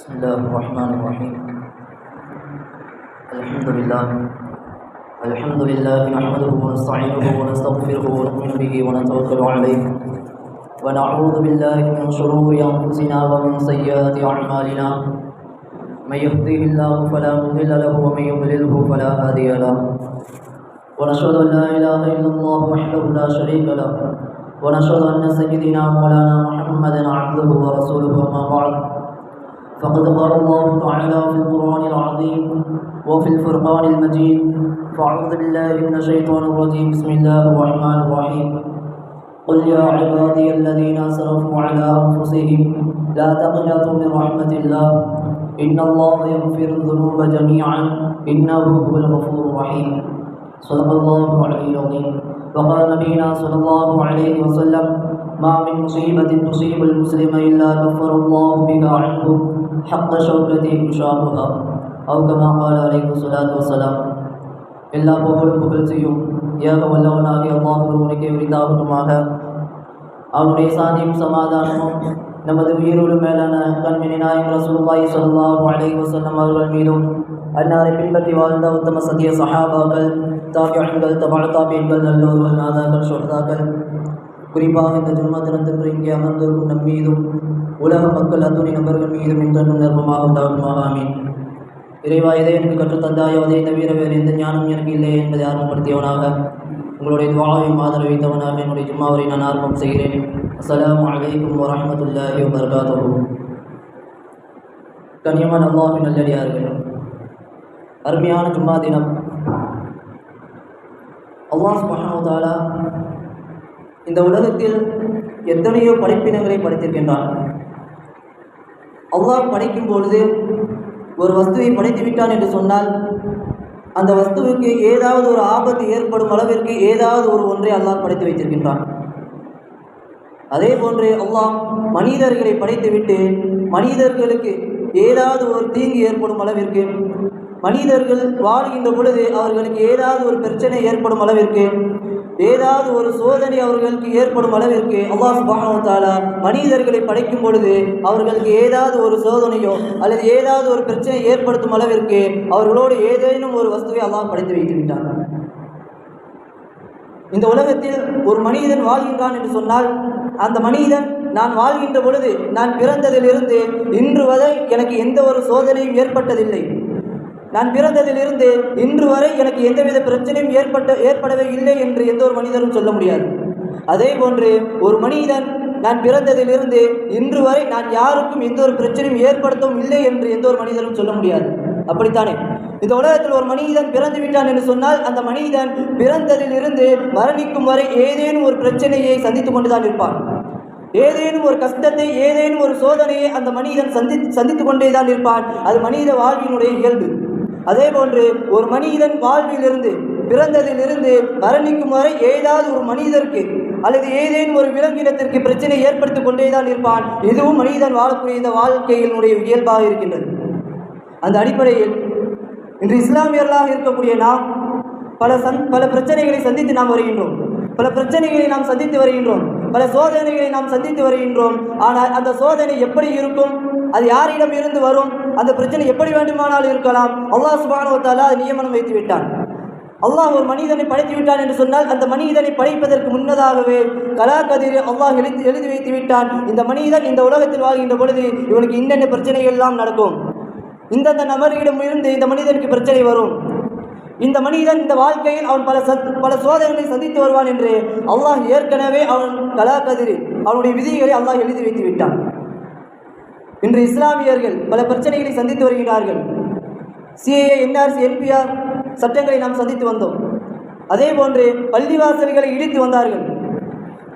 بسم الله الرحمن الرحيم. الحمد لله. الحمد لله نحمده ونستعينه ونستغفره ونؤمن به ونتوكل عليه. ونعوذ بالله من شرور أنفسنا ومن سيئات أعمالنا. من يهديه الله فلا مضل له ومن يضلله فلا هادي له. ونشهد أن لا إله إلا الله وحده لا شريك له. ونشهد أن سيدنا مولانا محمدا عبده ورسوله أما بعد. فقد قال الله تعالى في القرآن العظيم وفي الفرقان المجيد. فأعوذ بالله من الشيطان الرجيم. بسم الله الرحمن الرحيم. قل يا عبادي الذين أسرفوا على أنفسهم لا تقنطوا من رحمة الله. إن الله يغفر الذنوب جميعا. إنه هو الغفور الرحيم. صدق الله العلي العظيم. وقال نبينا صلى الله عليه وسلم ما من مصيبة تصيب المسلم إلا كفر الله بها عنه حق شوكته يشابها أو كما قال عليه الصلاة والسلام எல்லா புகழும் புகழ்ச்சியும் ஏக வல்லவனாகிய அல்லாஹ் ஒருவனுக்கே உரித்தாகட்டுமாக அவனுடைய சாந்தியும் சமாதானமும் நமது உயிரோடு மேலான கண்மினி நாயகம் ரசூலுல்லாஹி ஸல்லல்லாஹு அலைஹி வஸல்லம் அவர்கள் மீதும் அன்னாரை பின்பற்றி வாழ்ந்த உத்தம சத்திய சஹாபாக்கள் தாபியன்கள் தபாழ தாபியன்கள் நல்லோர்கள் நாதாக்கள் ஷோதாக்கள் குறிப்பாக இந்த ஜும்மா தினத்திற்கு இங்கே அமர்ந்திருக்கும் நம் மீதும் உலக மக்கள் அத்துணை நபர்கள் மீதும் இன்றும் நிர்பமாக உண்டாகுமாக ஆமீன். இறைவா எதை எனக்கு கற்றுத்தந்தாயோ அதை தவிர வேறு எந்த ஞானம் எனக்கு இல்லை என்பதை ஆரம்பப்படுத்தியவனாக உங்களுடைய துவாவையும் ஆதரவைத்தவனாக என்னுடைய ஜும்மாவரை நான் ஆரம்பம் செய்கிறேன். அஸ்லாம் அலைக்கும் வரமத்துல்லாஹி வபரகாத்துஹு. கண்ணியமான அல்லாஹின் நல்லடியார்கள் அருமையான ஜும்மா தினம். அல்லாஹ் சுப்ஹானஹு இந்த உலகத்தில் எத்தனையோ படைப்பினங்களை படைத்திருக்கின்றான். அவ்வாறு படைக்கும் பொழுது ஒரு வஸ்துவை படைத்து விட்டான் என்று சொன்னால் அந்த வஸ்துவுக்கு ஏதாவது ஒரு ஆபத்து ஏற்படும் அளவிற்கு ஏதாவது ஒரு ஒன்றை அல்லாஹ் படைத்து வைத்திருக்கின்றான். அதே போன்று அல்லாஹ் மனிதர்களை படைத்துவிட்டு மனிதர்களுக்கு ஏதாவது ஒரு தீங்கு ஏற்படும் அளவிற்கு மனிதர்கள் வாழ்கின்ற பொழுது அவர்களுக்கு ஏதாவது ஒரு பிரச்சனை ஏற்படும் அளவிற்கு ஏதாவது ஒரு சோதனை அவர்களுக்கு ஏற்படும் அளவிற்கு அல்லாஹ் சுபானவத்தால மனிதர்களை படைக்கும் பொழுது அவர்களுக்கு ஏதாவது ஒரு சோதனையோ அல்லது ஏதாவது ஒரு பிரச்சனை ஏற்படுத்தும் அளவிற்கு அவர்களோடு ஏதேனும் ஒரு வஸ்துவை அல்லாஹ் படைத்து வைத்து இந்த உலகத்தில் ஒரு மனிதன் வாழ்கின்றான் என்று சொன்னால் அந்த மனிதன் நான் வாழ்கின்ற பொழுது நான் பிறந்ததிலிருந்து இன்று வரை எனக்கு எந்த ஒரு சோதனையும் ஏற்பட்டதில்லை. நான் பிறந்ததிலிருந்து இன்று வரை எனக்கு எந்தவித பிரச்சனையும் ஏற்பட்ட ஏற்படவே இல்லை என்று எந்த ஒரு மனிதரும் சொல்ல முடியாது. அதே போன்று ஒரு மனிதன் நான் பிறந்ததிலிருந்து இன்று வரை நான் யாருக்கும் எந்த ஒரு பிரச்சனையும் ஏற்படுத்தவும் இல்லை என்று எந்த ஒரு மனிதரும் சொல்ல முடியாது. அப்படித்தானே? இந்த உலகத்தில் ஒரு மனிதன் பிறந்து விட்டான் என்று சொன்னால் அந்த மனிதன் பிறந்ததிலிருந்து மரணிக்கும் வரை ஏதேனும் ஒரு பிரச்சனையை சந்தித்து கொண்டுதான் இருப்பான். ஏதேனும் ஒரு கஷ்டத்தை ஏதேனும் ஒரு சோதனையை அந்த மனிதன் சந்தி சந்தித்து கொண்டே தான் இருப்பான். அது மனித வாழ்வினுடைய இயல்பு. அதே போன்று ஒரு மனிதன் வாழ்விலிருந்து பிறந்ததிலிருந்து மரணிக்கும் வரை ஏதாவது ஒரு மனிதருக்கு அல்லது ஏதேனும் ஒரு விலங்கினத்திற்கு பிரச்சனை ஏற்படுத்திக் கொண்டே தான் இருப்பான். இதுவும் மனிதன் வாழக்கூடிய இந்த வாழ்க்கையினுடைய இயல்பாக இருக்கின்றது. அந்த அடிப்படையில் இன்று இஸ்லாமியர்களாக இருக்கக்கூடிய நாம் பல சந் பல பிரச்சனைகளை சந்தித்து நாம் வருகின்றோம். பல பிரச்சனைகளை நாம் சந்தித்து வருகின்றோம். பல சோதனைகளை நாம் சந்தித்து வருகின்றோம். ஆனால் அந்த சோதனை எப்படி இருக்கும்? அது யாரிடம் இருந்து வரும்? அந்த பிரச்சனை எப்படி வேண்டுமானாலும் இருக்கலாம். அல்லாஹ் சுபானுவத்தாலா அது நியமனம் வைத்து விட்டான். அல்லாஹ் ஒரு மனிதனை படைத்து விட்டான் என்று சொன்னால் அந்த மனிதனை படைப்பதற்கு முன்னதாகவே கலா கதிர் அல்லாஹ் எழுதி எழுதி வைத்து விட்டான். இந்த மனிதன் இந்த உலகத்தில் வாழ்கின்ற பொழுது இவனுக்கு இன்னென்ன பிரச்சனைகள் எல்லாம் நடக்கும்? இந்தந்த நபர்களிடம் இருந்து இந்த மனிதனுக்கு பிரச்சனை வரும். இந்த மனிதன் இந்த வாழ்க்கையில் அவன் பல சத் பல சோதனைகளை சந்தித்து வருவான் என்று அல்லாஹ் ஏற்கனவே அவன் கலா கதிர் அவனுடைய விதிகளை அல்லாஹ் எழுதி வைத்து விட்டான். இன்று இஸ்லாமியர்கள் பல பிரச்சனைகளை சந்தித்து வருகிறார்கள். சிஏஏ என்ஆர்சி என்பிஆர் சட்டங்களை நாம் சந்தித்து வந்தோம். அதே போன்று பள்ளிவாசல்களை இடித்து வந்தார்கள்.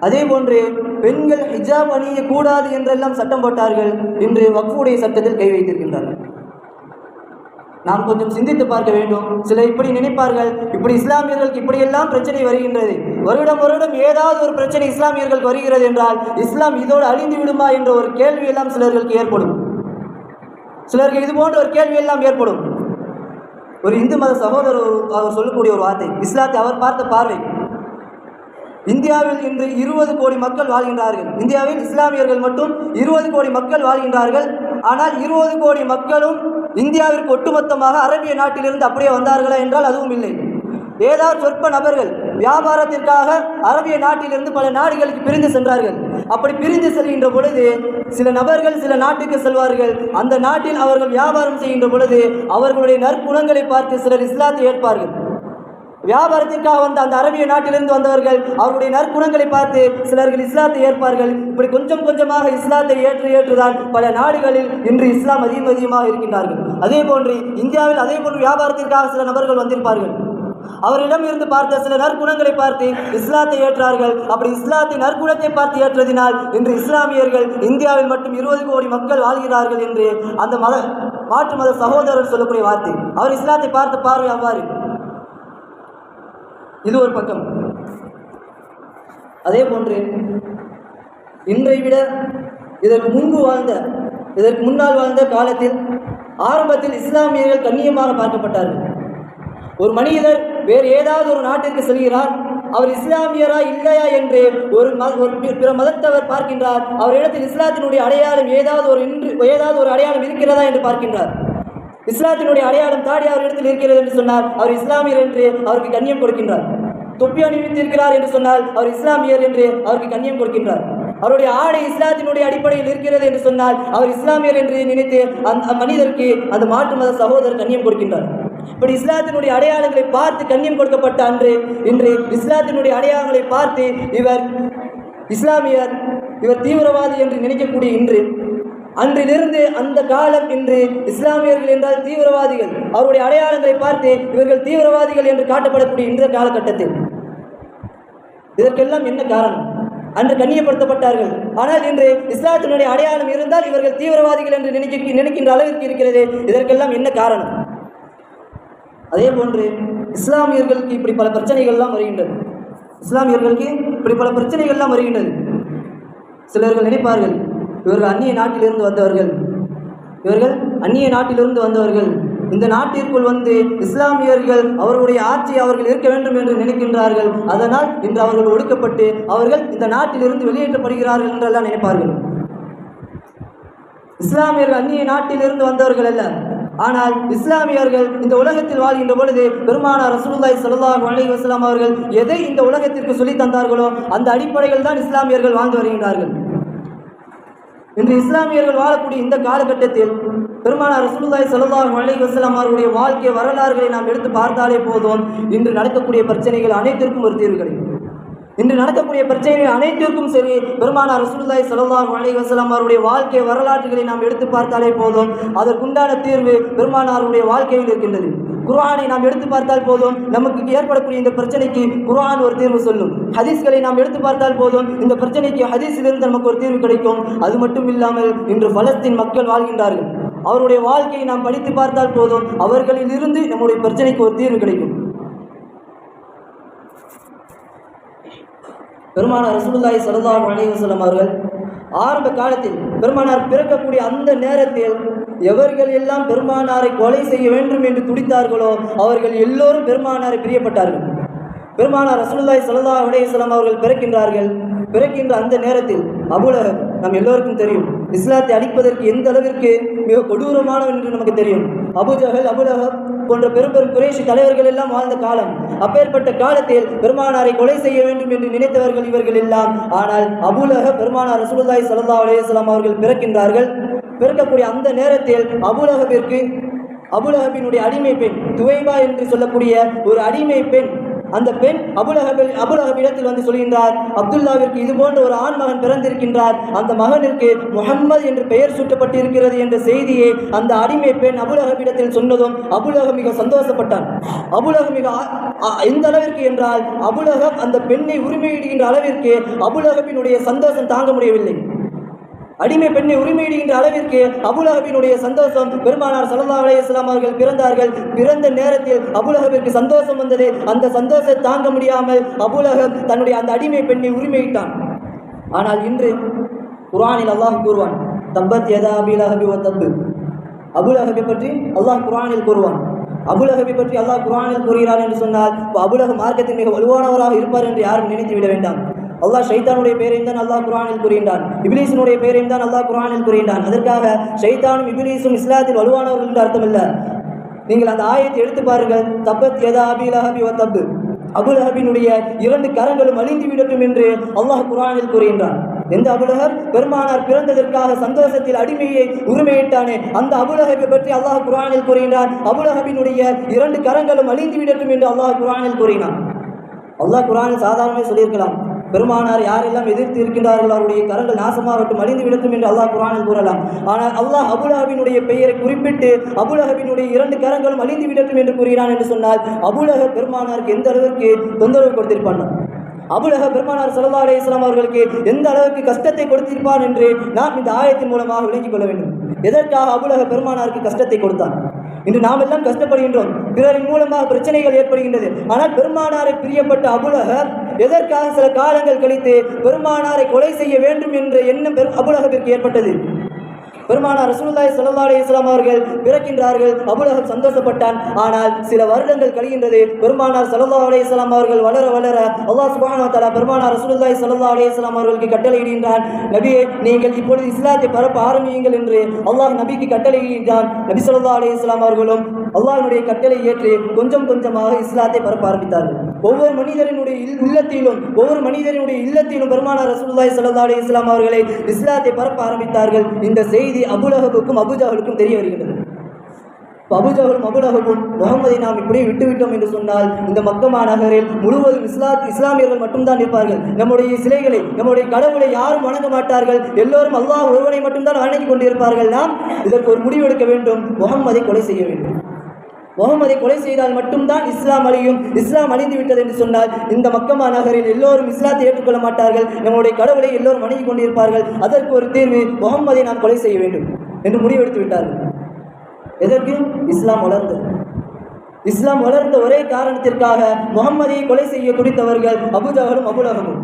அதே போன்று பெண்கள் ஹிஜாப் அணியக்கூடாது என்றெல்லாம் சட்டம் போட்டார்கள். இன்று வக்ஃபுடைய சட்டத்தில் கை வைத்திருக்கின்றார்கள். நாம் கொஞ்சம் சிந்தித்து பார்க்க வேண்டும். சிலர் இப்படி நினைப்பார்கள் இப்படி இஸ்லாமியர்களுக்கு இப்படியெல்லாம் பிரச்சனை வருகின்றது. வருடம் வருடம் ஏதாவது ஒரு பிரச்சனை இஸ்லாமியர்களுக்கு வருகிறது என்றால் இஸ்லாம் இதோடு அழிந்து விடுமா என்ற ஒரு கேள்வி எல்லாம் சிலர்களுக்கு ஏற்படும். சிலருக்கு இது போன்ற ஒரு கேள்வி எல்லாம் ஏற்படும். ஒரு இந்து மத சகோதரர் அவர் சொல்லக்கூடிய ஒரு வார்த்தை இஸ்லாத்தை அவர் பார்த்த பார்வை. இந்தியாவில் இன்று இருபது கோடி மக்கள் வாழ்கின்றார்கள். இந்தியாவில் இஸ்லாமியர்கள் மட்டும் இருபது கோடி மக்கள் வாழ்கின்றார்கள். ஆனால் இருபது கோடி மக்களும் இந்தியாவிற்கு ஒட்டுமொத்தமாக அரபிய நாட்டிலிருந்து அப்படியே வந்தார்களா என்றால் அதுவும் இல்லை. ஏதாவது சொற்ப நபர்கள் வியாபாரத்திற்காக அரபிய நாட்டிலிருந்து பல நாடுகளுக்கு பிரிந்து சென்றார்கள். அப்படி பிரிந்து செல்கின்ற பொழுது சில நபர்கள் சில நாட்டுக்கு செல்வார்கள். அந்த நாட்டில் அவர்கள் வியாபாரம் செய்கின்ற பொழுது அவர்களுடைய நற்குணங்களை பார்த்து சிலர் இஸ்லாத்தை ஏற்பார்கள். வியாபாரத்திற்காக வந்த அந்த அரபிய நாட்டிலிருந்து வந்தவர்கள் அவருடைய நற்குணங்களை பார்த்து சிலர்கள் இஸ்லாத்தை ஏற்பார்கள். இப்படி கொஞ்சம் கொஞ்சமாக இஸ்லாத்தை ஏற்று ஏற்றுதான் பல நாடுகளில் இன்று இஸ்லாம் அதிகம் அதிகமாக இருக்கின்றார்கள். அதே போன்று இந்தியாவில் அதே போன்று வியாபாரத்திற்காக சில நபர்கள் வந்திருப்பார்கள். அவரிடம் இருந்து பார்த்த சில நற்குணங்களை பார்த்து இஸ்லாத்தை ஏற்றார்கள். அப்படி இஸ்லாத்தின் நற்குணத்தை பார்த்து ஏற்றதினால் இன்று இஸ்லாமியர்கள் இந்தியாவில் மட்டும் இருபது கோடி மக்கள் வாழ்கிறார்கள் என்று அந்த மத மாற்று மத சகோதரர் சொல்லக்கூடிய வார்த்தை. அவர் இஸ்லாத்தை பார்த்து பார்வை அவ்வாறு. இது ஒரு பக்கம். அதே போன்று இன்றை விட இதற்கு முன்பு வாழ்ந்த இதற்கு முன்னால் வாழ்ந்த காலத்தில் ஆரம்பத்தில் இஸ்லாமியர்கள் கண்ணியமாக பார்க்கப்பட்டார்கள். ஒரு மனிதர் வேறு ஏதாவது ஒரு நாட்டிற்கு செல்கிறார் அவர் இஸ்லாமியரா இல்லையா என்று ஒரு ஒரு பிற மதத்தவர் பார்க்கின்றார். அவரிடத்தில் இஸ்லாத்தினுடைய அடையாளம் ஏதாவது ஒரு இன்று ஏதாவது ஒரு அடையாளம் இருக்கிறதா என்று பார்க்கின்றார். இஸ்லாத்தினுடைய அடையாளம் தாடி அவரிடத்தில் இருக்கிறது என்று சொன்னால் அவர் இஸ்லாமியர் என்று அவருக்கு கண்ணியம் கொடுக்கின்றார். தொப்பி அணிவித்திருக்கிறார் என்று சொன்னால் அவர் இஸ்லாமியர் என்று அவருக்கு கண்ணியம் கொடுக்கின்றார். அவருடைய ஆடை இஸ்லாத்தினுடைய அடிப்படையில் இருக்கிறது என்று சொன்னால் அவர் இஸ்லாமியர் என்று நினைத்து அந்த மனிதருக்கு அந்த மாற்று மத சகோதரர் கண்ணியம் கொடுக்கின்றார். இப்படி இஸ்லாத்தினுடைய அடையாளங்களை பார்த்து கண்ணியம் கொடுக்கப்பட்ட அன்று இன்று இஸ்லாத்தினுடைய அடையாளங்களை பார்த்து இவர் இஸ்லாமியர் இவர் தீவிரவாதி என்று நினைக்கக்கூடிய இன்று அன்றிலிருந்து அந்த காலம் இன்று இஸ்லாமியர்கள் என்றால் தீவிரவாதிகள். அவருடைய அடையாளங்களை பார்த்து இவர்கள் தீவிரவாதிகள் என்று காட்டப்படக்கூடிய இந்த காலகட்டத்தில். இதற்கெல்லாம் என்ன காரணம்? அன்று கண்ணியப்படுத்தப்பட்டார்கள். ஆனால் இன்று இஸ்லாத்தினுடைய அடையாளம் இருந்தால் இவர்கள் தீவிரவாதிகள் என்று நினைக்க நினைக்கின்ற அளவிற்கு இருக்கிறது. இதற்கெல்லாம் என்ன காரணம்? அதே போன்று இஸ்லாமியர்களுக்கு இப்படி பல பிரச்சனைகள்லாம் வருகின்றது. இஸ்லாமியர்களுக்கு இப்படி பல பிரச்சனைகள்லாம் வருகின்றது. சிலர்கள் நினைப்பார்கள் இவர்கள் அந்நிய நாட்டிலிருந்து வந்தவர்கள். இவர்கள் அந்நிய நாட்டிலிருந்து வந்தவர்கள். இந்த நாட்டிற்குள் வந்து இஸ்லாமியர்கள் அவர்களுடைய ஆட்சி அவர்கள் இருக்க வேண்டும் என்று நினைக்கின்றார்கள். அதனால் இன்று அவர்கள் ஒடுக்கப்பட்டு அவர்கள் இந்த நாட்டிலிருந்து வெளியேற்றப்படுகிறார்கள் என்றெல்லாம் நினைப்பார்கள். இஸ்லாமியர்கள் அந்நிய நாட்டிலிருந்து வந்தவர்கள் அல்ல. ஆனால் இஸ்லாமியர்கள் இந்த உலகத்தில் வாழ்கின்ற பொழுது பெருமானார் ரசூலுல்லாய் சல்லாஹ் அலி வஸ்லாம் அவர்கள் எதை இந்த உலகத்திற்கு சொல்லி தந்தார்களோ அந்த அடிப்படையில் தான் இஸ்லாமியர்கள் வாழ்ந்து வருகின்றார்கள். இன்று இஸ்லாமியர்கள் வாழக்கூடிய இந்த காலகட்டத்தில் பெருமானார் ரசூலுதாய் ஸல்லல்லாஹு அலைஹி வஸல்லம் அவருடைய வாழ்க்கை வரலாறுகளை நாம் எடுத்து பார்த்தாலே போதும். இன்று நடக்கக்கூடிய பிரச்சனைகள் அனைத்திற்கும் ஒரு தீர்வு கிடைக்கும். இன்று நடக்கக்கூடிய பிரச்சனைகள் அனைத்திற்கும் சரி பெருமானார் ரசூலுதாய் ஸல்லல்லாஹு அலைஹி வஸல்லம் அவருடைய வாழ்க்கை வரலாற்றுகளை நாம் எடுத்து பார்த்தாலே போதும். அதற்குண்டான தீர்வு பெருமானாருடைய வாழ்க்கையில் இருக்கின்றது. குர்ஆனை நாம் எடுத்து பார்த்தால் போதும். நமக்கு ஏற்படக்கூடிய இந்த பிரச்சனைக்கு குர்ஆன் ஒரு தீர்வு சொல்லும். ஹதீஸ்களை நாம் எடுத்து பார்த்தால் போதும். இந்த பிரச்சனைக்கு ஹதீஸிலிருந்து நமக்கு ஒரு தீர்வு கிடைக்கும். அது மட்டும் இல்லாமல் இன்று பலஸ்தீன் மக்கள் வாழ்கின்றார்கள். அவருடைய வாழ்க்கையை நாம் படித்து பார்த்தால் போதும். அவர்களில் இருந்து நம்முடைய பிரச்சனைக்கு ஒரு தீர்வு கிடைக்கும். பெருமான ரசூலுல்லாஹி சரதா அலைவசலம் அவர்கள் ஆரம்ப காலத்தில் பெருமானார் பிறக்கக்கூடிய அந்த நேரத்தில் எவர்கள் எல்லாம் பெருமானாரை கொலை செய்ய வேண்டும் என்று துடித்தார்களோ அவர்கள் எல்லோரும் பெருமானாரை பிரியப்பட்டார்கள். பெருமானார் ரசூல்லாய் சல்லா அலைஹி அவர்கள் பிறக்கின்றார்கள். பிறக்கின்ற அந்த நேரத்தில் அபுலஹப் நம் எல்லோருக்கும் தெரியும். இஸ்லாத்தை அழிப்பதற்கு எந்த அளவிற்கு மிக கொடூரமானவன் என்று நமக்கு தெரியும். அபுஜஹல் அபுலஹப் போன்ற பெரும் பெரும் குறைஷி தலைவர்கள் எல்லாம் வாழ்ந்த காலம். அப்பேற்பட்ட காலத்தில் பெருமானாரை கொலை செய்ய வேண்டும் என்று நினைத்தவர்கள் இவர்கள் எல்லாம். ஆனால் அபுலக பெருமானார் ரசூலுல்லாஹி ஸல்லல்லாஹு அலைஹி அவர்கள் பிறக்கின்றார்கள். பிறக்கக்கூடிய அந்த நேரத்தில் அபுலஹபிற்கு அபுலகபினுடைய அடிமை பெண் துவைபா என்று சொல்லக்கூடிய ஒரு அடிமை பெண் அந்த பெண் அபுலகபில் அபுலகபிடத்தில் வந்து சொல்கின்றார் அப்துல்லாவிற்கு இது போன்ற ஒரு ஆண் மகன் பிறந்திருக்கின்றார். அந்த மகனிற்கு முஹம்மது என்று பெயர் சூட்டப்பட்டிருக்கிறது என்ற செய்தியை அந்த அடிமை பெண் அபுலகபிடத்தில் சொன்னதும் அபுலக மிக சந்தோஷப்பட்டான். அபுலக மிக எந்த அளவிற்கு என்றால் அபுலகம் அந்த பெண்ணை உரிமையிடுகின்ற அளவிற்கு அபுலகபினுடைய சந்தோஷம் தாங்க முடியவில்லை. அடிமை பெண்ணை உரிமையிடுகின்ற அளவிற்கு அபுலஹபினுடைய சந்தோஷம் பெருமானார் சல்லா அலைஹி இஸ்லாம் அவர்கள் பிறந்தார்கள். பிறந்த நேரத்தில் அபுலஹபிற்கு சந்தோஷம் வந்தது. அந்த சந்தோஷத்தை தாங்க முடியாமல் அபுலஹப் தன்னுடைய அந்த அடிமை பெண்ணை உரிமையிட்டான். ஆனால் இன்று குரானில் அல்லாஹ் கூறுவான் தம்பத் ஏதா அபிலஹபி வ தப்பு. அபுலஹபி பற்றி அல்லாஹ் குரானில் கூறுவான். அபுலஹபை பற்றி அல்லாஹ் குர்ஆனில் கூறுகிறான் என்று சொன்னால் இப்போ அபுலஹப் மார்க்கத்தின் மிக வலுவானவராக இருப்பார் என்று யாரும் நினைத்து விட வேண்டாம். அல்லாஹ் ஷைத்தானுடைய பேரையும் தான் அல்லாஹ் குரானில் கூறுகின்றான். இபிலீசனுடைய பேரையும் தான் அல்லாஹ் குரானில் கூறுகின்றான். அதற்காக ஷைத்தானும் இபிலீஸும் இஸ்லாத்தில் வலுவானவர்கள் என்று அர்த்தம் இல்லை நீங்கள் அந்த ஆயத்தை எடுத்து பாருங்கள். தப்பத் எதா அபிலஹபி வ தப்பு அபுலஹபினுடைய இரண்டு கரங்களும் அழிந்து விடட்டும் என்று அல்லாஹ் குரானில் கூறுகின்றான். எந்த அபுலகர் பெருமானார் பிறந்ததற்காக சந்தோஷத்தில் அடிமையை உரிமையிட்டானே அந்த அபுலகபை பற்றி அல்லாஹ் குரானில் கூறுகின்றான். அபுலஹபினுடைய இரண்டு கரங்களும் அழிந்து விடட்டும் என்று அல்லாஹ் குரானில் கூறினான். அல்லாஹ் குரானில் சாதாரணமே சொல்லியிருக்கலாம். பெருமானார் யாரெல்லாம் எதிர்த்து இருக்கின்றார்கள் அவருடைய கரங்கள் நாசமாகட்டும் அழிந்து விடட்டும் என்று அல்லாஹ் குரானில் கூறலாம். ஆனால் அல்லாஹ் அபுலஹபினுடைய பெயரை குறிப்பிட்டு அபுலஹபினுடைய இரண்டு கரங்களும் அழிந்து விடட்டும் என்று கூறுகிறான் என்று சொன்னால் அபுலஹ பெருமானாருக்கு எந்த அளவிற்கு தொந்தரவு கொடுத்திருப்பான்? அபுலக பெருமானார் சல்லா அலி இஸ்லாம் அவர்களுக்கு எந்த அளவுக்கு கஷ்டத்தை கொடுத்திருப்பான் என்று நாம் இந்த ஆயத்தின் மூலமாக விளங்கிக் கொள்ள வேண்டும். எதற்காக அபுலக பெருமானாருக்கு கஷ்டத்தை கொடுத்தான்? இன்று நாம் எல்லாம் கஷ்டப்படுகின்றோம். பிறரின் மூலமாக பிரச்சனைகள் ஏற்படுகின்றது. ஆனால் பெருமானாரை பிரியப்பட்ட அபுலக எதற்காக சில காலங்கள் கழித்து பெருமானாரை கொலை செய்ய வேண்டும் என்ற எண்ணம் அபுலகத்திற்கு ஏற்பட்டது? பெருமானார் ரசூலுல்லாஹி ஸல்லல்லாஹு இஸ்லாம் அவர்கள் பிறக்கின்றார்கள். அபுலகம் சந்தோஷப்பட்டான். ஆனால் சில வருடங்கள் கழிகின்றது. பெருமானார் ஸல்லல்லாஹு அலைஹி இஸ்லாம் அவர்கள் வளர வளர அல்லாஹ் சுபானா தலா பெருமானார் ரசூலுல்லாஹி ஸல்லல்லாஹு அலைஹி வஸல்லம் அவர்களுக்கு கட்டளையிடுகின்றான். நபியே நீங்கள் இப்பொழுது இஸ்லாத்தை பரப்ப ஆரம்பியுங்கள் என்று அல்லாஹ் நபிக்கு கட்டளையிடுகின்றான். நபி ஸல்லல்லாஹு அலி இஸ்லாம் அவர்களும் அல்லாஹனுடைய கட்டளை ஏற்று கொஞ்சம் கொஞ்சமாக இஸ்லாத்தை பரப்ப ஆரம்பித்தார்கள். ஒவ்வொரு மனிதரினுடைய இல்- உள்ளத்திலும் ஒவ்வொரு மனிதரினுடைய இல்லத்திலும் பெருமானார் ரசூல்லாய் ஸல்லல்லாஹு இஸ்லாம் அவர்களை இஸ்லாத்தை பரப்ப ஆரம்பித்தார்கள். இந்த செய்தி அபுலகபுக்கும் அபுஜஹலுக்கும் தெரிய வருகிறது இப்ப அபுலகமும் முகமதை நாம் இப்படியே விட்டுவிட்டோம் என்று சொன்னால் இந்த மக்கமா நகரில் முழுவதும் இஸ்லா இஸ்லாமியர்கள் மட்டும்தான் இருப்பார்கள். நம்முடைய சிலைகளை நம்முடைய கடவுளை யாரும் வணங்க மாட்டார்கள். எல்லோரும் அல்லாஹ் ஒருவனை மட்டும்தான் வணங்கி கொண்டிருப்பார்கள். நாம் இதற்கு ஒரு முடிவெடுக்க வேண்டும். முகம்மதை கொலை செய்ய வேண்டும். முகமதை கொலை செய்தால் மட்டும்தான் இஸ்லாம் அழியும். இஸ்லாம் அழிந்து விட்டது என்று சொன்னால் இந்த மக்கமா நகரில் எல்லோரும் இஸ்லாத்தை ஏற்றுக்கொள்ள மாட்டார்கள். நம்முடைய கடவுளை எல்லோரும் வணங்கி கொண்டிருப்பார்கள். அதற்கு ஒரு தீர்வு முகம்மதை நாம் கொலை செய்ய வேண்டும் என்று முடிவெடுத்து விட்டார்கள். எதற்கு? இஸ்லாம் வளர்ந்தது. இஸ்லாம் வளர்ந்த ஒரே காரணத்திற்காக முகம்மதியை கொலை செய்ய துடித்தவர்கள் அபுஜஹலும் அபுலகமும்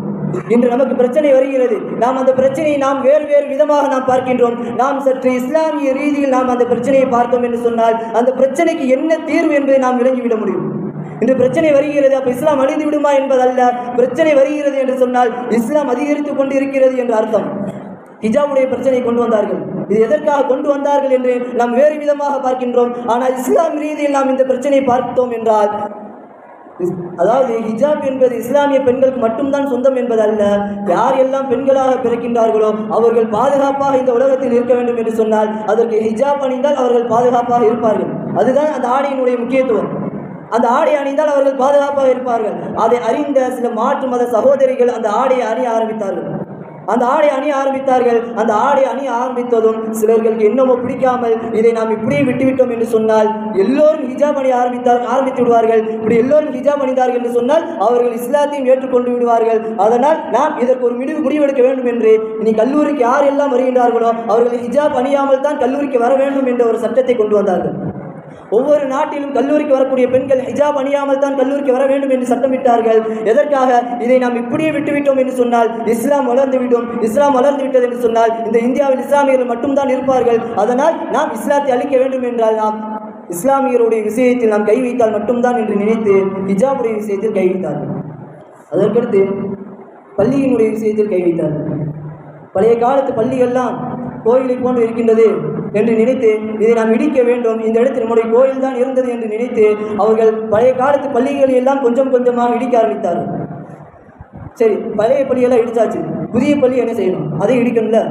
இன்று நமக்கு பிரச்சனை வருகிறது. நாம் அந்த பிரச்சனையை நாம் வேறு வேறு விதமாக நாம் பார்க்கின்றோம். நாம் சற்று இஸ்லாமிய ரீதியில் நாம் அந்த பிரச்சனையை பார்த்தோம் என்று சொன்னால் அந்த பிரச்சனைக்கு என்ன தீர்வு என்பதை நாம் விளங்கிவிட முடியும். இன்று பிரச்சனை வருகிறது அப்ப இஸ்லாம் அழிந்து விடுமா என்பதல்ல. பிரச்சனை வருகிறது என்று சொன்னால் இஸ்லாம் அதிகரித்துக் கொண்டு இருக்கிறது என்று அர்த்தம். ஹிஜாபுடைய பிரச்சனையை கொண்டு வந்தார்கள். இது எதற்காக கொண்டு வந்தார்கள் என்று நாம் வேறு விதமாக பார்க்கின்றோம். ஆனால் இஸ்லாம் ரீதியில் நாம் இந்த பிரச்சனையை பார்த்தோம் என்றால் அதாவது ஹிஜாப் என்பது இஸ்லாமிய பெண்களுக்கு மட்டும்தான் சொந்தம் என்பது அல்ல யார் எல்லாம் பெண்களாக பிறக்கின்றார்களோ அவர்கள் பாதுகாப்பாக இந்த உலகத்தில் இருக்க வேண்டும் என்று சொன்னால் அதற்கு ஹிஜாப் அணிந்தால் அவர்கள் பாதுகாப்பாக இருப்பார்கள். அதுதான் அந்த ஆடையினுடைய முக்கியத்துவம். அந்த ஆடை அணிந்தால் அவர்கள் பாதுகாப்பாக இருப்பார்கள். அதை அறிந்த சில மாற்று மத சகோதரிகள் அந்த ஆடையை அணிய ஆரம்பித்தார்கள். அந்த ஆடை அணிய ஆரம்பித்தார்கள். அந்த ஆடை அணிய ஆரம்பித்ததும் சிலர்களுக்கு என்னமோ பிடிக்காமல் இதை நாம் இப்படியே விட்டுவிட்டோம் என்று சொன்னால் எல்லோரும் ஹிஜாப் அணிய ஆரம்பித்தார் ஆரம்பித்து விடுவார்கள். இப்படி எல்லோரும் ஹிஜாப் அணிந்தார்கள் என்று சொன்னால் அவர்கள் இஸ்லாத்தையும் ஏற்றுக்கொண்டு விடுவார்கள். அதனால் நாம் இதற்கு ஒரு முடிவு முடிவெடுக்க வேண்டும் என்று. இனி கல்லூரிக்கு யார் எல்லாம் வருகின்றார்களோ அவர்கள் ஹிஜாப் அணியாமல் தான் கல்லூரிக்கு வர வேண்டும் என்ற ஒரு சட்டத்தை கொண்டு வந்தார்கள். ஒவ்வொரு நாட்டிலும் கல்லூரிக்கு வரக்கூடிய பெண்கள் ஹிஜாப் அணியாமல் தான் கல்லூரிக்கு வர வேண்டும் என்று சட்டமிட்டார்கள் எதற்காக? இதை நாம் இப்படியே விட்டுவிட்டோம் என்று சொன்னால் இஸ்லாம் வளர்ந்துவிடும் இஸ்லாம் வளர்ந்து விட்டது என்று சொன்னால் இந்த இந்தியாவில் இஸ்லாமியர்கள் மட்டும்தான் இருப்பார்கள். அதனால் நாம் இஸ்லாத்தை அழிக்க வேண்டும் என்றால் நாம் இஸ்லாமியருடைய விஷயத்தில் நாம் கை வைத்தால் மட்டும்தான் என்று நினைத்து ஹிஜாபுடைய விஷயத்தில் கை வைத்தார்கள். அதற்கடுத்து பள்ளியினுடைய விஷயத்தில் கை வைத்தார்கள். பழைய காலத்து பள்ளிகள்லாம் கோயிலை போன்று இருக்கின்றது. என்று நினைத்து இதை நாம் இடிக்க வேண்டும். இந்த இடத்தில் நம்முடைய கோயில் தான் இருந்தது என்று நினைத்து அவர்கள் பழைய காலத்து பள்ளிகளை எல்லாம் கொஞ்சம் கொஞ்சமாக இடிக்க ஆரம்பித்தார்கள். சரி பழைய பள்ளியெல்லாம் இடிச்சாச்சு. புதிய பள்ளி என்ன செய்யணும்? அதை இடிக்கணும்ல?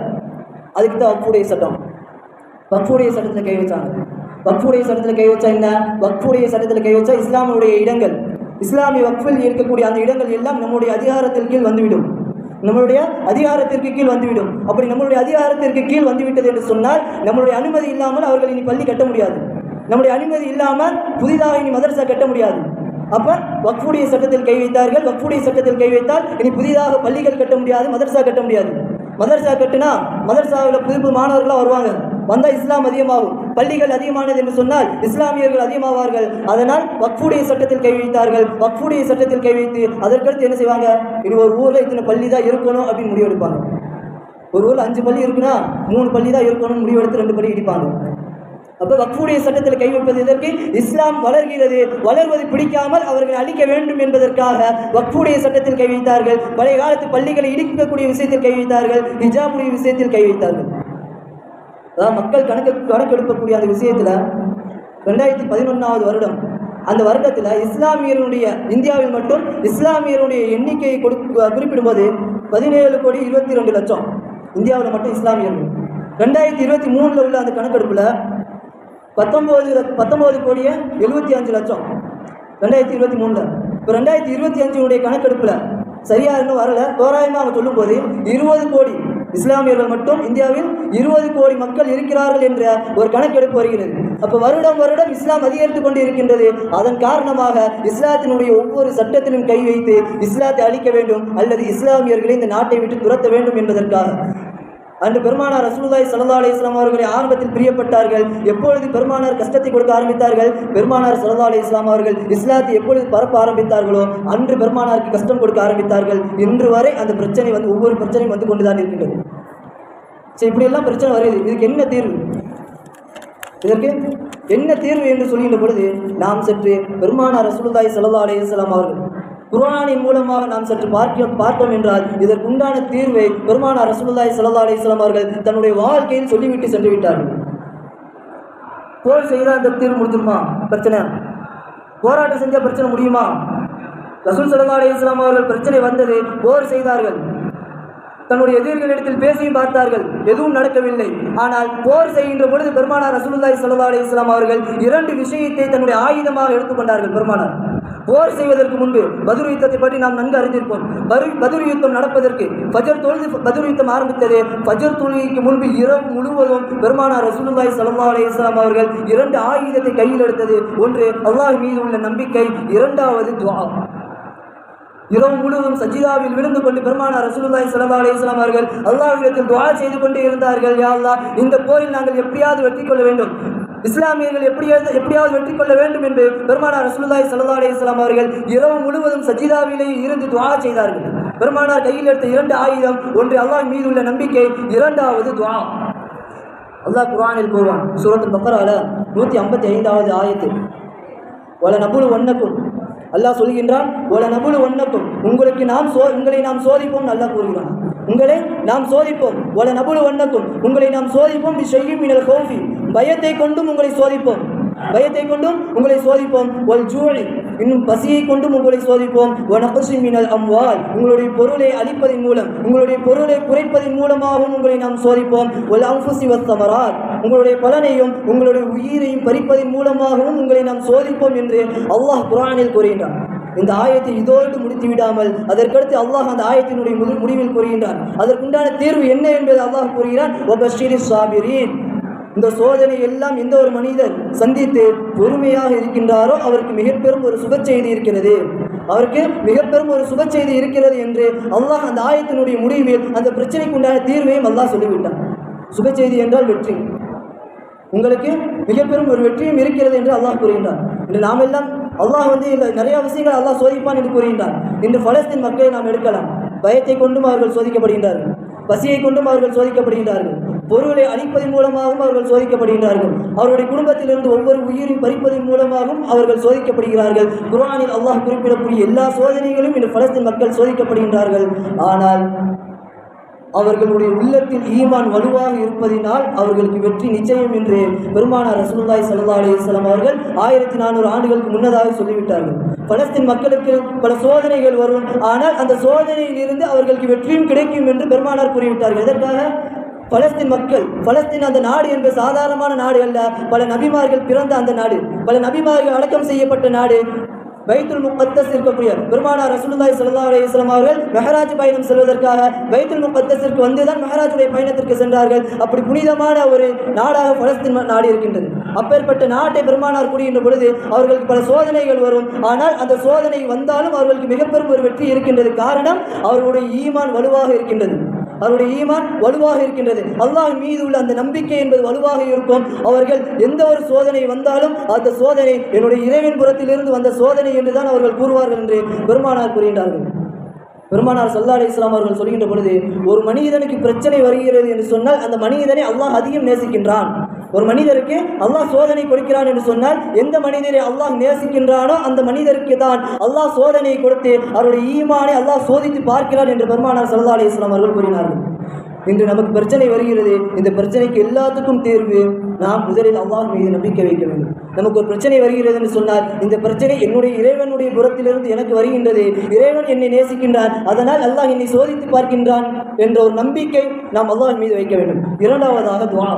அதுக்கு தான் வக்ஃபுடைய சட்டம். வக்ஃபுடைய சட்டத்தில் கை வச்சாங்க. வக்ஃபுடைய சட்டத்தில் கை வச்சா என்ன? வக்ஃபுடைய சட்டத்தில் கை வச்சா இஸ்லாமுடைய இடங்கள். இஸ்லாமிய வக்ஃபில் இருக்கக்கூடிய அந்த இடங்கள் எல்லாம் நம்முடைய அதிகாரத்தின் கீழ் வந்துவிடும். நம்மளுடைய அதிகாரத்திற்கு கீழ் வந்துவிடும். அப்படி நம்மளுடைய அதிகாரத்திற்கு கீழ் வந்துவிட்டது என்று சொன்னால் நம்மளுடைய அனுமதி இல்லாமல் அவர்கள் இனி பள்ளி கட்ட முடியாது. நம்முடைய அனுமதி இல்லாமல் புதிதாக இனி மதரசா கட்ட முடியாது. அப்போ வக்ஃபுடைய சட்டத்தில் கை வைத்தார்கள். வக்ஃபுடைய சட்டத்தில் கை வைத்தால் இனி புதிதாக பள்ளிகள் கட்ட முடியாது மதரசா கட்ட முடியாது. மதரசா கட்டுனா மதரசாவில் புது புது மாணவர்களாக வருவாங்க. வந்தால் இஸ்லாம் அதிகமாகும் பள்ளிகள் அதிகமானது என்று சொன்னால் இஸ்லாமியர்கள் அதிகமாவார்கள். அதனால் வக்ஃபுடைய சட்டத்தில் கைவிழித்தார்கள் வக்ஃபுடைய சட்டத்தில் கைவிழித்து அதற்கடுத்து என்ன செய்வாங்க? இனி ஒரு ஊரில் இத்தனை பள்ளி தான் இருக்கணும் அப்படின்னு முடிவெடுப்பாங்க ஒரு ஊரில் அஞ்சு பள்ளி இருக்குன்னா மூணு பள்ளி தான் இருக்கணும்னு முடிவெடுத்து ரெண்டு பள்ளி இடிப்பாங்க. அப்போ வக்ஃபுடைய சட்டத்தில் கைவிப்பது இதற்கு இஸ்லாம் வளர்கிறது. வளர்வது பிடிக்காமல் அவர்களை அழிக்க வேண்டும் என்பதற்காக வக்ஃபுடைய சட்டத்தில் கை பழைய காலத்து பள்ளிகளை இடிக்கக்கூடிய விஷயத்தில் கை ஹிஜாபுடைய விஷயத்தில் கை அதாவது மக்கள் கணக்கு கணக்கெடுக்கக்கூடிய அந்த விஷயத்தில் ரெண்டாயிரத்தி பதினொன்றாவது வருடம் அந்த வருடத்தில் இஸ்லாமியருடைய இந்தியாவில் மட்டும் இஸ்லாமியருடைய எண்ணிக்கையை கொடு குறிப்பிடும்போது பதினேழு கோடி இருபத்தி ரெண்டு லட்சம். இந்தியாவில் மட்டும் இஸ்லாமியர்கள். ரெண்டாயிரத்தி இருபத்தி மூணில் உள்ள அந்த கணக்கெடுப்பில் பத்தொம்போது பத்தொம்போது கோடியே எழுபத்தி அஞ்சு லட்சம். ரெண்டாயிரத்தி இருபத்தி மூணில். இப்போ ரெண்டாயிரத்தி இருபத்தி அஞ்சுடைய கணக்கெடுப்பில் சரியாக இன்னும் வரல. தோராயமாக அவங்க சொல்லும்போது இருபது கோடி இஸ்லாமியர்கள் மட்டும் இந்தியாவில் இருபது கோடி மக்கள் இருக்கிறார்கள் என்ற ஒரு கணக்கெடுப்பு வருகிறது. அப்போ வருடம் வருடம் இஸ்லாம் அதிகரித்து கொண்டு இருக்கின்றது அதன் காரணமாக இஸ்லாத்தினுடைய ஒவ்வொரு சட்டத்திலும் கை வைத்து இஸ்லாத்தை அழிக்க வேண்டும் அல்லது இஸ்லாமியர்களை இந்த நாட்டை விட்டு துரத்த வேண்டும் என்பதற்காக. அன்று பெருமானார் ரசூலுல்லாஹி சல்லா அலி இஸ்லாம் அவர்களை ஆரம்பத்தில் பிரியப்பட்டார்கள். எப்பொழுது பெருமானார் கஷ்டத்தை கொடுக்க ஆரம்பித்தார்கள்? பெருமானார் சல்லா அலி இஸ்லாம் அவர்கள் இஸ்லாத்தை எப்பொழுது பரப்ப ஆரம்பித்தார்களோ அன்று பெருமானாருக்கு கஷ்டம் கொடுக்க ஆரம்பித்தார்கள். இன்று வரை அந்த பிரச்சனை வந்து ஒவ்வொரு பிரச்சனையும் வந்து கொண்டுதான் இருக்கின்றது. சரி இப்படியெல்லாம் பிரச்சனை வருது. இதுக்கு என்ன தீர்வு? இதற்கு என்ன தீர்வு என்று சொல்கின்ற பொழுது நாம் சற்று பெருமானார் ரசூலுல்லாஹி சல்லா அலி இஸ்லாம் அவர்கள் குரானின் மூலமாக நாம் சற்று பார்க்க பார்த்தோம் என்றால் இதற்குண்டான தீர்வை பெருமானார் ரசூலுல்லாஹி சல்லா அலிஸ்லாம் அவர்கள் தன்னுடைய வாழ்க்கையில் சொல்லிவிட்டு சென்று விட்டார்கள். போர் செய்தால் அந்த தீர்வு முடிஞ்சிருமா? பிரச்சனை. போராட்டம் செஞ்சால் பிரச்சனை முடியுமா? ரசூல் சல்லா அலி இஸ்லாம் அவர்கள் பிரச்சனை வந்தது போர் செய்தார்கள். தன்னுடைய எதிரிகளிடத்தில் பேசியும் பார்த்தார்கள் எதுவும் நடக்கவில்லை. ஆனால் போர் செய்கின்ற பொழுது பெருமானார் ரசூலுல்லாய் சல்லா அலி இஸ்லாம் அவர்கள் இரண்டு விஷயத்தை தன்னுடைய ஆயுதமாக எடுத்துக்கொண்டார்கள் பெருமானார். போர் செய்வதற்கு முன்பு பதுர் யுத்தத்தை பற்றி நாம் நன்கு அறிந்திருப்போம். பரு பதுர் யுத்தம் நடப்பதற்கு ஃபஜர் தொழுது பதுர் யுத்தம் ஆரம்பித்தது. ஃபஜர் தொழுகைக்கு முன்பு இரவு முழுவதும் பெருமானார் ரசூலுல்லாய் ஸல்லல்லாஹு அலைஹி அவர்கள் இரண்டு ஆயுதத்தை கையில் எடுத்தது. ஒன்று அல்லாஹ் மீது உள்ள நம்பிக்கை. இரண்டாவது துவா. இரவு முழுவதும் சஜிதாவில் விழுந்து கொண்டு பெருமானார் ரசூலுல்லாய் ஸல்லல்லாஹு அலைஹி வஸல்லம் அவர்கள் அல்லாஹ்விடத்தில் துவா செய்து கொண்டே இருந்தார்கள். யா அல்லா இந்த போரில் நாங்கள் எப்படியாவது வெற்றி கொள்ள வேண்டும். இஸ்லாமியர்கள் எப்படியாவது எப்படியாவது வெற்றி கொள்ள வேண்டும் என்று பெருமானார் ரசூலுல்லாஹி சல்லா அலி இஸ்லாம் அவர்கள் இரவு முழுவதும் சஜிதாவிலேயே இருந்து துவா செய்தார்கள். பெருமானார் கையில் எடுத்த இரண்டு ஆயுதம் ஒன்று அல்லாஹ் மீது உள்ள நம்பிக்கை இரண்டாவது துவா அல்லாஹ் குரானில் கூறுவான் சூரத்து பக்கரால நூற்றி ஐம்பத்தி ஐந்தாவது ஆயத்து. வல நபுழு ஒன்னக்கும் அல்லாஹ் சொல்கின்றான் ஒல நபுழு ஒன்னக்கும் உங்களுக்கு நாம் சோ உங்களை நாம் சோதிப்போம் நல்லா கூறுகிறான். உங்களை நாம் சோதிப்போம். ஒல நபுலு வண்ணத்தும் உங்களை நாம் சோதிப்போம். செய்யும் மினல் கோஃபி பயத்தை கொண்டும் உங்களை சோதிப்போம். பயத்தை கொண்டும் உங்களை சோதிப்போம். ஒல் ஜூழி. இன்னும் பசியை கொண்டும் உங்களை சோதிப்போம். ஒனகசி மினல் அம்வால். உங்களுடைய பொருளை அழிப்பதன் மூலம் உங்களுடைய பொருளை குறைப்பதன் மூலமாகவும் உங்களை நாம் சோதிப்போம். ஒல் அம்புசி வத்தமரார் உங்களுடைய பலனையும் உங்களுடைய உயிரையும் பறிப்பதன் மூலமாகவும் உங்களை நாம் சோதிப்போம் என்று அல்லாஹ் குரானில் கூறுகின்றான். இந்த ஆயத்தை இதோடு முடித்து விடாமல் அதற்கடுத்து அல்லாஹ் அந்த ஆயத்தினுடைய முதல் முடிவில் கூறுகின்றான். அதற்குண்டான தீர்வு என்ன என்பதை அல்லாஹ் கூறுகிறான். ஒபஷிரி சாபிரீன் இந்த சோதனை எல்லாம் எந்த ஒரு மனிதர் சந்தித்து பொறுமையாக இருக்கின்றாரோ அவருக்கு மிகப்பெரும் ஒரு சுப செய்தி இருக்கிறது. அவருக்கு மிகப்பெரும் ஒரு சுப செய்தி இருக்கிறது என்று அல்லாஹ் அந்த ஆயத்தினுடைய முடிவில் அந்த பிரச்சனைக்கு உண்டான தீர்வையும் அல்லாஹ் சொல்லிவிட்டான். சுப செய்தி என்றால் வெற்றி. உங்களுக்கு மிகப்பெரும் ஒரு வெற்றியும் இருக்கிறது என்று அல்லாஹ் கூறுகின்றான். இன்று நாம் எல்லாம் அல்லாஹ் வந்து நிறைய விஷயங்கள் அல்லாஹ் சோதிப்பான் என்று கூறுகின்றான். இன்று பலஸ்தீன் மக்களை நாம் எடுக்கலாம். பயத்தை கொண்டும் அவர்கள் சோதிக்கப்படுகின்றார்கள். பசியை கொண்டும் அவர்கள் சோதிக்கப்படுகின்றார்கள். பொருளை அழிப்பதன் மூலமாகவும் அவர்கள் சோதிக்கப்படுகின்றார்கள். அவருடைய குடும்பத்திலிருந்து ஒவ்வொரு உயிரும் பறிப்பதன் மூலமாகவும் அவர்கள் சோதிக்கப்படுகிறார்கள். குரானில் அல்லாஹ் குறிப்பிடக்கூடிய எல்லா சோதனைகளும் இன்று பலஸ்தீன் மக்கள் சோதிக்கப்படுகின்றார்கள். ஆனால் அவர்களுடைய உள்ளத்தில் ஈமான் வலுவாக இருப்பதினால் அவர்களுக்கு வெற்றி நிச்சயம் என்று பெருமானார் ரசூலுல்லாஹி சல்லா அலிஸ்லாம் அவர்கள் ஆயிரத்தி நானூறு ஆண்டுகளுக்கு முன்னதாக சொல்லிவிட்டார்கள். பலஸ்தீன் மக்களுக்கு பல சோதனைகள் வரும். ஆனால் அந்த சோதனையில் இருந்து அவர்களுக்கு வெற்றியும் கிடைக்கும் என்று பெருமானார் கூறிவிட்டார்கள். எதற்காக? பலஸ்தீன் மக்கள் பலஸ்தீன் அந்த நாடு என்பது சாதாரணமான நாடு அல்ல. பல நபிமார்கள் பிறந்த அந்த நாடு பல நபிமார்கள் அடக்கம் செய்யப்பட்ட நாடு. பைத்துல் முகத்தஸ் இருக்கக்கூடிய பெருமானார் ரசூலுல்லாஹி ஸல்லல்லாஹு அலைஹி வஸல்லம் அவர்கள் மெஹராஜ் பயணம் செல்வதற்காக பைத்துல் முகத்தஸிற்கு வந்து தான் மெஹராஜுடைய பயணத்திற்கு சென்றார்கள். அப்படி புனிதமான ஒரு நாடாக பலஸ்தீன் நாடு இருக்கின்றது. அப்பேற்பட்ட நாட்டை பெருமானார் கூடுகின்ற பொழுது அவர்களுக்கு பல சோதனைகள் வரும். ஆனால் அந்த சோதனை வந்தாலும் அவர்களுக்கு மிகப்பெரும் ஒரு வெற்றி இருக்கின்றது. காரணம் அவர்களுடைய ஈமான் வலுவாக இருக்கின்றது. அவருடைய ஈமான் வலுவாக இருக்கின்றது. அல்லாஹ் மீது உள்ள அந்த நம்பிக்கை என்பது வலுவாக இருக்கும். அவர்கள் எந்த ஒரு சோதனை வந்தாலும் அந்த சோதனை என்னுடைய இறைவன் புறத்திலிருந்து வந்த சோதனை என்று தான் அவர்கள் கூறுவார்கள் என்று பெருமானார் கூறுகின்றார்கள். பெருமானார் சல்லா அலி இஸ்லாம் அவர்கள் சொல்கின்ற பொழுது ஒரு மனிதனுக்கு பிரச்சனை வருகிறது என்று சொன்னால் அந்த மனிதனை அல்லாஹ் அதிகம் நேசிக்கின்றான். ஒரு மனிதருக்கு அல்லாஹ் சோதனை கொடுக்கிறான் என்று சொன்னால் எந்த மனிதரை அல்லாஹ் நேசிக்கின்றானோ அந்த மனிதருக்கு தான் அல்லாஹ் சோதனை கொடுத்து அவருடைய ஈமானை அல்லாஹ் சோதித்து பார்க்கிறான் என்று பெருமானார் சல்லா அலி இஸ்லாம் அவர்கள் கூறினார்கள். இன்று நமக்கு பிரச்சனை வருகிறது. இந்த பிரச்சனைக்கு எல்லாத்துக்கும் தேர்வு நாம் முதலில் அல்லாஹ் மீது நம்பிக்கை வைக்க வேண்டும். நமக்கு ஒரு பிரச்சனை வருகிறது என்று சொன்னால் இந்த பிரச்சனை என்னுடைய இறைவனுடைய புறத்திலிருந்து எனக்கு வருகின்றது. இறைவன் என்னை நேசிக்கின்றான். அதனால் அல்லாஹ் என்னை சோதித்து பார்க்கின்றான் என்ற ஒரு நம்பிக்கை நாம் அல்லாஹ் மீது வைக்க வேண்டும். இரண்டாவதாக துவா.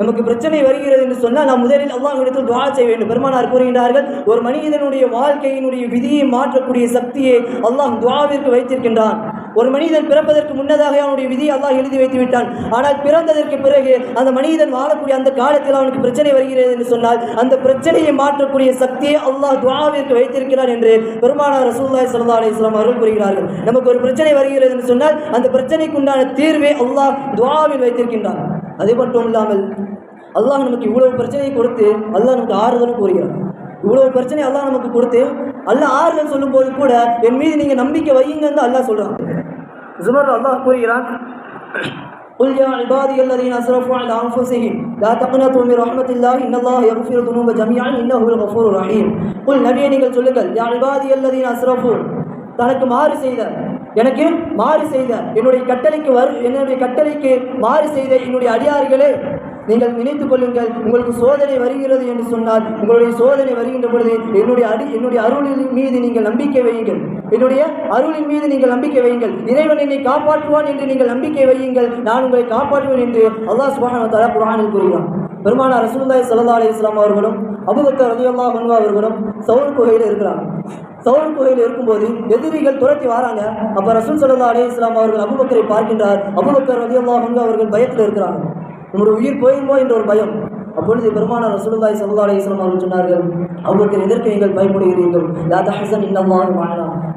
நமக்கு பிரச்சனை வருகிறது என்று சொன்னால் நாம் முதலில் அல்லாஹ்விடத்தில் துவா செய்ய வேண்டும். பெருமானார் கூறுகின்றார்கள் ஒரு மனிதனுடைய வாழ்க்கையினுடைய விதியை மாற்றக்கூடிய சக்தியை அல்லாஹ் துவாவிற்கு வைத்திருக்கின்றான். ஒரு மனிதன் பிறப்பதற்கு முன்னதாக அவனுடைய விதியை அல்லாஹ் எழுதி வைத்து விட்டான். ஆனால் பிறந்ததற்கு பிறகு அந்த மனிதன் வாழக்கூடிய அந்த காலத்தில் அவனுக்கு பிரச்சனை வருகிறது என்று சொன்னால் அந்த பிரச்சனையை மாற்றக்கூடிய சக்தியை அல்லாஹ் துவாவிற்கு வைத்திருக்கிறான் என்று பெருமானார் ரசூல்லாய் சல்லா அலிஸ்லாம் அவர்கள் கூறுகிறார்கள். நமக்கு ஒரு பிரச்சனை வருகிறது என்று சொன்னால் அந்த பிரச்சனைக்குண்டான தீர்வை அல்லாஹ் துவாவில் வைத்திருக்கின்றான். அது மட்டும் இல்லாமல் அல்லாஹ் நமக்கு இவ்வளவு பிரச்சனையை கொடுத்து அல்லாஹ் நமக்கு ஆறுதலும் கூறுகிறான் இவ்வளவு பிரச்சனை அல்லாஹ் நமக்கு கொடுத்து அல்லாஹ் ஆறுதல் சொல்லும்போது கூட என் மீது நீங்கள் நம்பிக்கை வையுங்கன்னு அல்லாஹ் சொல்கிறான் ஜுமர் அல்லாஹ் கூறுகிறான் قل يا عبادي الذين اسرفوا على انفسهم لا تقنطوا من رحمه الله ان الله يغفر الذنوب جميعا انه هو الغفور الرحيم قل நபியே நீங்கள் சொல்லுங்கள் யா இபாதி الذين اسرفوا தனக்கு மாறு செய்த எனக்கு மாறு செய்த என்னுடைய கட்டளைக்கு வரு என்னுடைய கட்டளைக்கு மாறு செய்த என்னுடைய அடியார்களே நீங்கள் நினைத்துக் கொள்ளுங்கள் உங்களுக்கு சோதனை வருகிறது என்று சொன்னால் உங்களுடைய சோதனை வருகின்ற பொழுது என்னுடைய அடி என்னுடைய அருளின் மீது நீங்கள் நம்பிக்கை வையுங்கள். என்னுடைய அருளின் மீது நீங்கள் நம்பிக்கை வையுங்கள். இறைவன் என்னை காப்பாற்றுவான் என்று நீங்கள் நம்பிக்கை வையுங்கள். நான் உங்களை காப்பாற்றுவேன் என்று அல்லாஹ் சுபான தலா தஆலா கூறுகிறான். பெருமானார் ரசூல்லாய் சல்லா அலி இஸ்லாம் அவர்களும் அபுபக்கர் ரலியல்லாஹு ஹன்வா அவர்களும் சவுல் குகையில் இருக்கிறாங்க. சவுல் குகையில் இருக்கும்போது எதிரிகள் துரத்தி வராங்க. அப்போ ரசூல் சல்லா அலி இஸ்லாம் அவர்கள் அபுபக்கரை பார்க்கின்றார். அபூபக்கர் ரலியல்லாஹு ஹன்வா அவர்கள் பயத்தில் இருக்கிறாங்க. நம்முடைய உயிர் போயிருமோ என்ற ஒரு பயம். அப்பொழுது பெருமானார் ரசூலுல்லாஹி ஸல்லல்லாஹு அலைஹி அவர்கள் சொன்னார்கள் அவருக்கு எதற்கு நீங்கள் பயப்படுகிறீர்கள்? லா ஹசன் இன்னல்லாஹு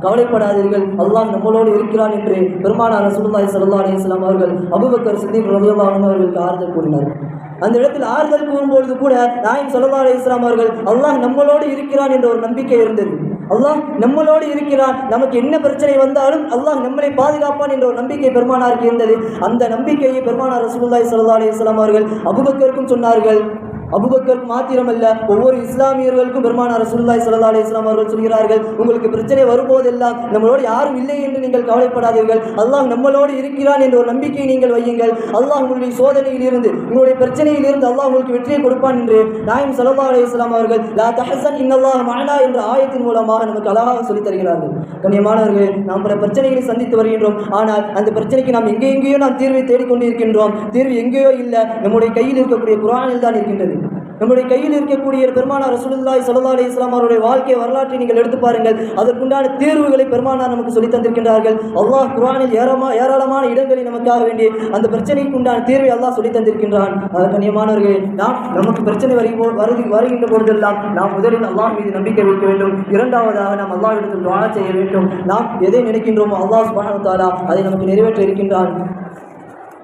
கவலைப்படாதீர்கள் அல்லாஹ் நம்மளோடு இருக்கிறான் என்று பெருமானார் ரசூலுல்லாஹி ஸல்லல்லாஹு அலைஹி அவர்கள் அபுபக்கர் சித்திக் அவர்களுக்கு ஆறுதல் கூறினார். அந்த இடத்தில் ஆறுதல் கூறும்பொழுது கூட நாயம் ஸல்லல்லாஹு அலைஹி வஸல்லம் அவர்கள் அல்லாஹ் நம்மளோடு இருக்கிறான் என்ற ஒரு நம்பிக்கை இருந்தது. அல்லாஹ் நம்மளோடு இருக்கிறான். நமக்கு என்ன பிரச்சனை வந்தாலும் அல்லாஹ் நம்மளை பாதுகாப்பான் என்ற ஒரு நம்பிக்கை பெருமானாருக்கு இருந்தது. அந்த நம்பிக்கையை பெருமானார் ரசூல்லாய் சல்லா அலி இஸ்லாம் அவர்கள் அபுபக்கருக்கும் சொன்னார்கள். அபுபக்கருக்கு மாத்திரமல்ல ஒவ்வொரு இஸ்லாமியர்களுக்கும் பெருமானார் ரசூலுல்லாஹி சல்லா அலி இஸ்லாம் அவர்கள் சொல்கிறார்கள் உங்களுக்கு பிரச்சனை வரும்போதெல்லாம் நம்மளோடு யாரும் இல்லை என்று நீங்கள் கவலைப்படாதீர்கள். அல்லாஹ் நம்மளோடு இருக்கிறான் என்ற ஒரு நம்பிக்கையை நீங்கள் வையுங்கள். அல்லாஹ் உங்களுடைய சோதனையில் இருந்து உங்களுடைய பிரச்சனையில் இருந்து அல்லாஹ் உங்களுக்கு வெற்றியை கொடுப்பான் என்று நாயம் சல்லா அலி இஸ்லாம் அவர்கள் லா தஹசன் இன்னல்லாஹ் மானா என்ற ஆயத்தின் மூலமாக நமக்கு அழகாக சொல்லித் தருகிறார்கள். கண்ணியமானவர்களே நாம் பல பிரச்சனைகளை சந்தித்து வருகின்றோம். ஆனால் அந்த பிரச்சனைக்கு நாம் எங்கே எங்கேயோ நாம் தீர்வை தேடிக்கொண்டு இருக்கின்றோம் தீர்வு எங்கேயோ இல்லை. நம்முடைய கையில் இருக்கக்கூடிய குரானில் தான் இருக்கின்றது. நம்முடைய கையில் இருக்கக்கூடிய பெருமானார் ரசூலுல்லாய் சல்லா அலி இஸ்லாம் அவருடைய வாழ்க்கை வரலாற்றை நீங்கள் எடுத்து பாருங்கள். அதற்குண்டான தீர்வுகளை பெருமானார் நமக்கு சொல்லித் தந்திருக்கின்றார்கள். அல்லாஹ் குரானில் ஏராளமா ஏராளமான இடங்களில் நமக்காக வேண்டிய அந்த பிரச்சனைக்கு உண்டான தீர்வை அல்லாஹ் சொல்லி தந்திருக்கின்றான். கண்ணியமானவர்களே நாம் நமக்கு பிரச்சனை வருகி வருகி வருகின்ற பொழுதெல்லாம் நாம் முதலில் அல்லாஹ் மீது நம்பிக்கை வைக்க வேண்டும். இரண்டாவதாக நாம் அல்லாஹ்விடத்தில் துஆ செய்ய வேண்டும். நாம் எதை நினைக்கின்றோமோ அல்லாஹ் சுப்ஹானஹு தாலா அதை நமக்கு நிறைவேற்ற இருக்கின்றான்.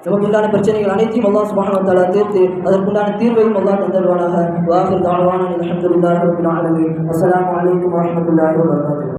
நமக்குண்டான பிரச்சனைகள் அனைத்தையும் அல்லா சுப்ஹானஹு வ தீர்த்து அதற்குண்டான தீர்வையும் அல்லா தந்தருவானாக. வாஹிர் தாழ்வான அல்ஹம்துலில்லாஹி ரப்பில் ஆலமீன். அஸ்ஸலாமு அலைக்கும் வரஹ்மத்துல்லாஹி